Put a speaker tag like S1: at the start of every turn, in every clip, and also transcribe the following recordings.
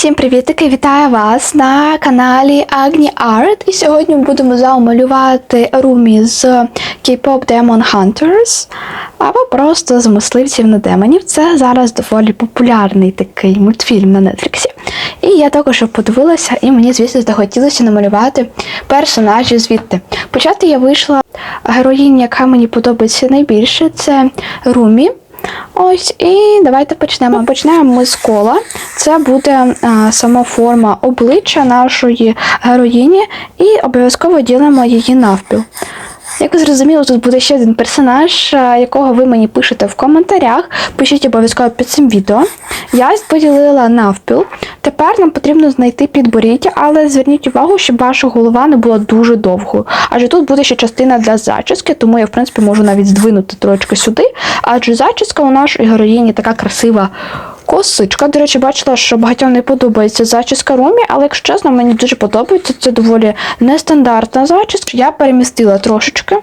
S1: Всім привітики! Вітаю вас на каналі Agni Art. І сьогодні ми будемо з вами малювати румі з K-pop Demon Hunters або просто з мисливців на демонів. Це зараз доволі популярний такий мультфільм на Нетфліксі. І я також подивилася, і мені, звісно, захотілося намалювати персонажів звідти. Почати я вийшла героїня, яка мені подобається найбільше, це Румі. Ось, і давайте почнемо. Почнемо ми з кола. Це буде а, сама форма обличчя нашої героїні, і обов'язково ділимо її навпіл. Як ви зрозуміли, тут буде ще один персонаж, якого ви мені пишете в коментарях. Пишіть обов'язково під цим відео. Я поділила навпіл. Тепер нам потрібно знайти підборіддя, але зверніть увагу, щоб ваша голова не була дуже довгою. Адже тут буде ще частина для зачіски, тому я, в принципі, можу навіть здвинути трошки сюди. Адже зачіска у нашої героїні така красива. Косичка, до речі, бачила, що багатьом не подобається зачіска Румі, але якщо чесно, мені дуже подобається. Це доволі нестандартна зачіска. Я перемістила трошечки.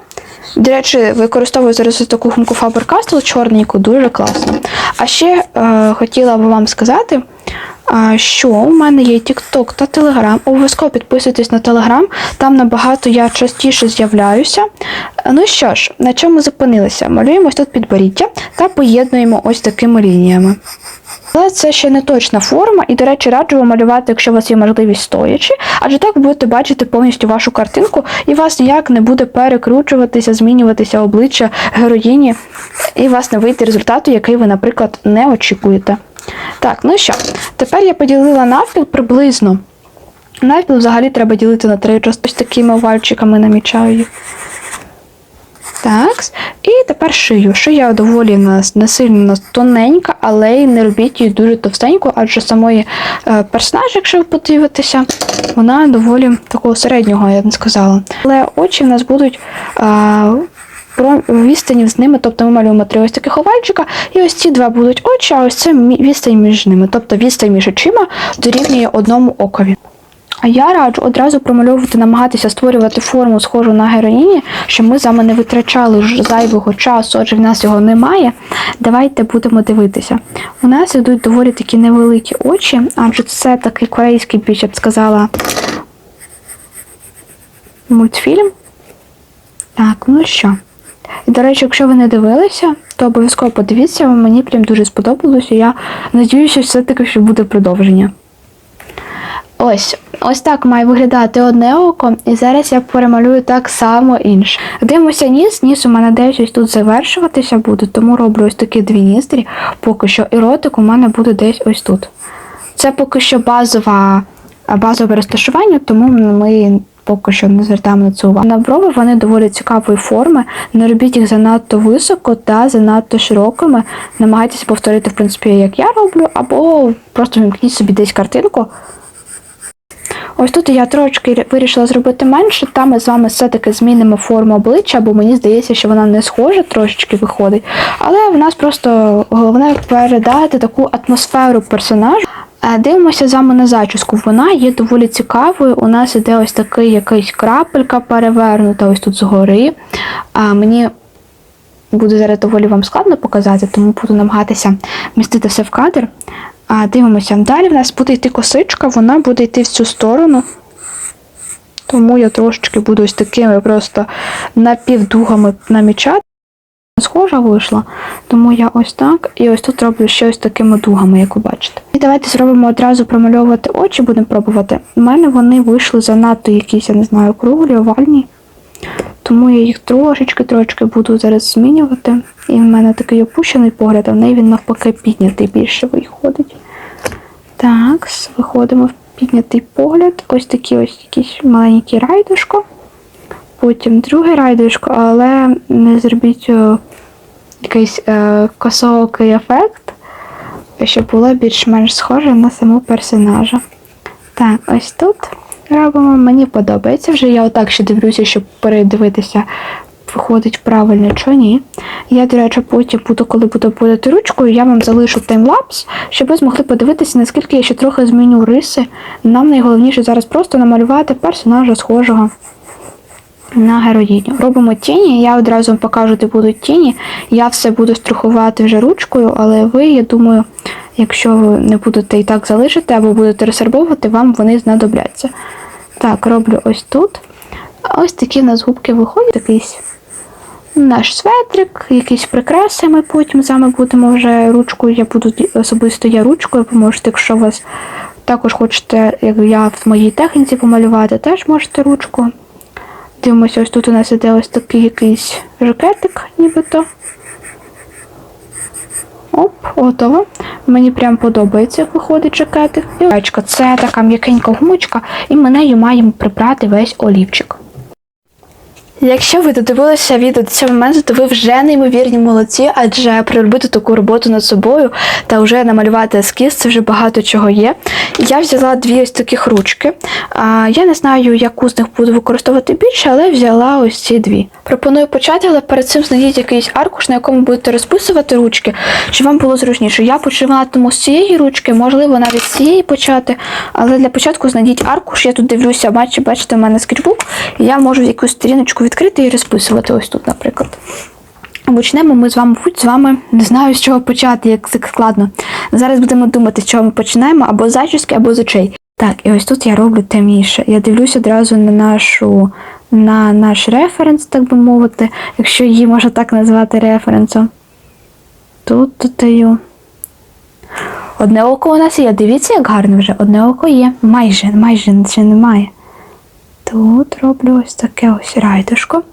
S1: До речі, використовую зараз таку гумку Faber-Castell чорненьку, дуже класно. А ще е, хотіла би вам сказати, е, що у мене є TikTok та Telegram. Обов'язково підписуйтесь на Telegram, там набагато я частіше з'являюся. Ну що ж, на чому зупинилися? Малюємо тут підборіддя та поєднуємо ось такими лініями. Але це ще не точна форма, і, до речі, раджу вам малювати, якщо у вас є можливість стоячи, адже так ви будете бачити повністю вашу картинку, і вас ніяк не буде перекручуватися, змінюватися обличчя героїні, і вас не вийде результату, який ви, наприклад, не очікуєте. Так, ну що, тепер я поділила навпіл приблизно. Навпіл взагалі треба ділити на три. Ось такими овальчиками намічаю їх. Так, і тепер шию. Шия доволі нас не сильно тоненька, але й не робіть її дуже товстеньку, адже самої е, персонажа, якщо ви подивитеся, вона доволі такого середнього, я б не сказала. Але очі в нас будуть. Е, про відстані з ними, тобто ми малюємо три ось таких овальчика, і ось ці два будуть очі, а ось це відстань між ними. Тобто відстань між очима дорівнює одному окові. А я раджу одразу промальовувати, намагатися створювати форму схожу на героїні, щоб ми з вами не витрачали ж зайвого часу, адже в нас його немає. Давайте будемо дивитися. У нас йдуть доволі такі невеликі очі, адже це такий корейський більш, я б сказала, мультфільм. Так, ну що. І, до речі, якщо ви не дивилися, то обов'язково подивіться, мені прям дуже сподобалося. Я надіюся, все-таки що буде продовження. Ось, ось так має виглядати одне око, і зараз я перемалюю так само інше. Дивимося ніс, ніс у мене десь ось тут завершуватися буде, тому роблю ось такі дві ніздрі, поки що і ротик у мене буде десь ось тут. Це поки що базова, базове розташування, тому ми поки що не звертаємо на це увагу. На брови вони доволі цікавої форми. Не робіть їх занадто високо та занадто широкими. Намагайтеся повторити, в принципі, як я роблю, або просто вимкніть собі десь картинку. Ось тут я трошки вирішила зробити менше, там ми з вами все-таки змінимо форму обличчя, бо мені здається, що вона не схожа, трошечки виходить. Але в нас просто головне передати таку атмосферу персонажу. Е, Дивимося з вами на зачіску. Вона є доволі цікавою. У нас іде ось такий якийсь крапелька перевернута, ось тут згори. А мені буде зараз доволі вам складно показати, тому буду намагатися вмістити все в кадр. А, дивимося. Далі в нас буде йти косичка, вона буде йти в цю сторону. Тому я трошечки буду ось такими просто напівдугами намічати. Схожа вийшла, тому я ось так і ось тут роблю ще ось такими дугами, як ви бачите. І давайте зробимо одразу промальовувати очі, будемо пробувати. У мене вони вийшли занадто якісь, я не знаю, круглі, овальні. Тому я їх трошечки-трошечки буду зараз змінювати. І в мене такий опущений погляд, а в неї він навпаки піднятий більше виходить. Так, виходимо в піднятий погляд. Ось такі ось якісь маленькі райдушко. Потім друге райдушко, але не зробіть якийсь е, косоокий ефект, щоб було більш-менш схоже на саму персонажа. Так, ось тут робимо. Мені подобається. Вже я отак ще дивлюся, щоб передивитися, виходить правильно чи ні. Я, до речі, потім буду, коли буду подати ручкою, я вам залишу таймлапс, щоб ви змогли подивитися, наскільки я ще трохи зміню риси. Нам найголовніше зараз просто намалювати персонажа схожого на героїню. Робимо тіні, я одразу вам покажу, де будуть тіні. Я все буду штрихувати вже ручкою, але ви, я думаю, якщо ви не будете і так залишити або будете розфарбовувати, вам вони знадобляться. Так, роблю ось тут. Ось такі в нас губки виходять. Якийсь наш светрик, якісь прикраси ми потім з вами будемо вже ручкою. Я буду особисто я ручкою, ви можете, якщо у вас також хочете, як я в моїй техніці помалювати, теж можете ручку. Дивимося, ось тут у нас іде ось такий якийсь жакетик, нібито. Оп, готово. Мені прям подобається, як виходить жакетик. І. Це така м'якенька гумочка, і ми нею маємо прибрати весь олівчик. Якщо ви додивилися відео до цього моменту, то ви вже неймовірні молодці, адже проробити таку роботу над собою та вже намалювати ескіз, це вже багато чого є. Я взяла дві ось таких ручки. Я не знаю, яку з них буду використовувати більше, але взяла ось ці дві. Пропоную почати, але перед цим знайдіть якийсь аркуш, на якому будете розписувати ручки, щоб вам було зручніше. Я починатиму з цієї ручки, можливо, навіть з цієї почати. Але для початку знайдіть аркуш. Я тут дивлюся, бачите, бачите, в мене скетчбук, і я можу якусь сторіночку відкрити і розписувати ось тут, наприклад. Почнемо ми з вами, мабуть, з вами не знаю, з чого почати, як це складно. Зараз будемо думати, з чого ми починаємо, або з зачіски, або з очей. Так, і ось тут я роблю темніше. Я дивлюся одразу на нашу на наш референс, так би мовити, якщо її можна так назвати референсом. Тут додаю. Одне око у нас є. Дивіться, як гарно вже. Одне око є. Майже, майже ще немає. Тут роблю ось таке ось райдушко.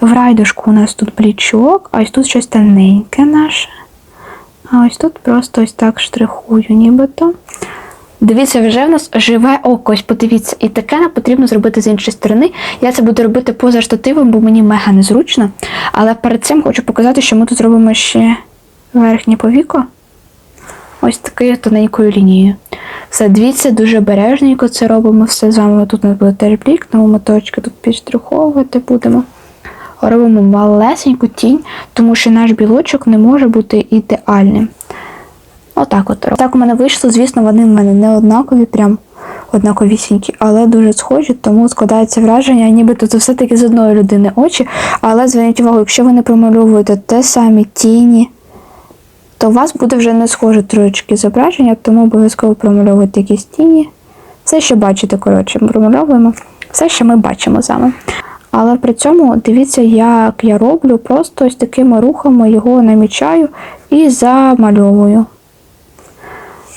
S1: В райдушку у нас тут плічок, а ось тут щось тоненьке наше. А ось тут просто ось так штрихую, нібито. Дивіться, вже в нас живе око, ось подивіться, і таке нам потрібно зробити з іншої сторони. Я це буду робити поза штативом, бо мені мега незручно. Але перед цим хочу показати, що ми тут зробимо ще верхнє повіко. Ось такою тоненькою лінією. Все, дивіться, дуже бережненько це робимо. Все з вами тут у нас буде теж блік, тому ми точки тут підштриховувати будемо. Робимо малесеньку тінь, тому що наш білочок не може бути ідеальним. Отак от. Так у мене вийшло, звісно, вони в мене не однакові, прям однаковісінькі, але дуже схожі, тому складається враження, нібито це все-таки з одної людини очі. Але зверніть увагу, якщо ви не промальовуєте те самі тіні, то у вас буде вже не схоже трошечки зображення, тому обов'язково промальовуйте якісь тіні. Все, що бачите, коротше, промальовуємо, все, що ми бачимо з вами. Але при цьому дивіться, як я роблю, просто ось такими рухами його намічаю і замальовую.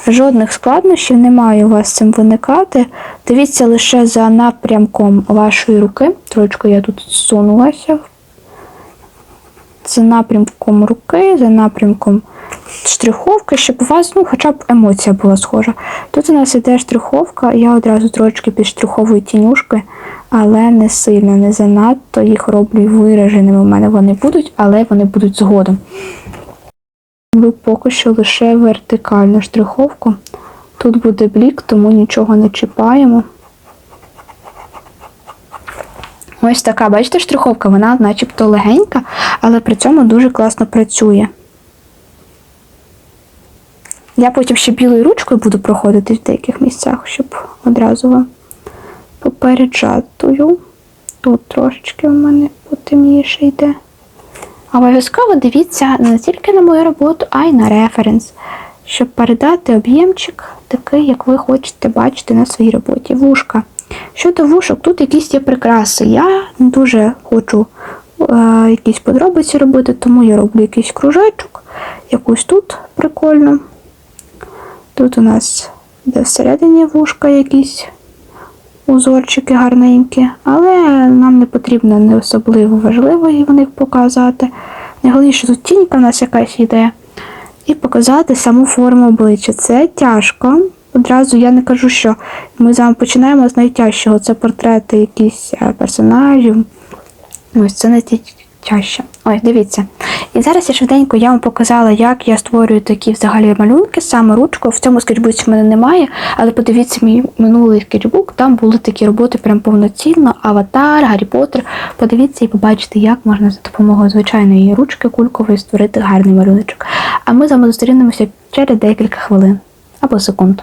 S1: Жодних складнощів не має у вас цим виникати. Дивіться лише за напрямком вашої руки. Трошки я тут зсунулася. За напрямком руки, за напрямком штриховки, щоб у вас ну, хоча б емоція була схожа. Тут у нас іде штриховка, я одразу трошки підштриховую тінюшки, але не сильно, не занадто. Їх роблю вираженими. У мене вони будуть, але вони будуть згодом. Роблю поки що лише вертикальну штриховку. Тут буде блік, тому нічого не чіпаємо. Ось така, бачите, штриховка, вона начебто легенька, але при цьому дуже класно працює. Я потім ще білою ручкою буду проходити в деяких місцях, щоб одразу попереджатую. Тут трошечки в мене потемніше йде. Обов'язково дивіться не тільки на мою роботу, а й на референс, щоб передати об'ємчик такий, як ви хочете бачити на своїй роботі. Вушка. Щодо вушок, тут якісь є прикраси. Я дуже хочу е, якісь подробиці робити, тому я роблю якийсь кружечок, якусь тут прикольну. Тут у нас де всередині вушка якісь узорчики гарненькі, але нам не потрібно не особливо важливо їх в показати. Найголовніше тут тінька у нас якась йде. І показати саму форму обличчя. Це тяжко. Одразу я не кажу, що ми з вами починаємо з найтяжчого. Це портрети якісь е, персонажів. Ось це найтяжче. Ось, дивіться. І зараз я швиденько я вам показала, як я створюю такі взагалі малюнки, саме ручкою. В цьому скетчбуці в мене немає, але подивіться мій минулий скетчбук, там були такі роботи прям повноцінно, аватар, Гаррі Поттер. Подивіться і побачите, як можна за допомогою звичайної ручки кулькової створити гарний малюночок. А ми з вами зустрінемося через декілька хвилин або секунд.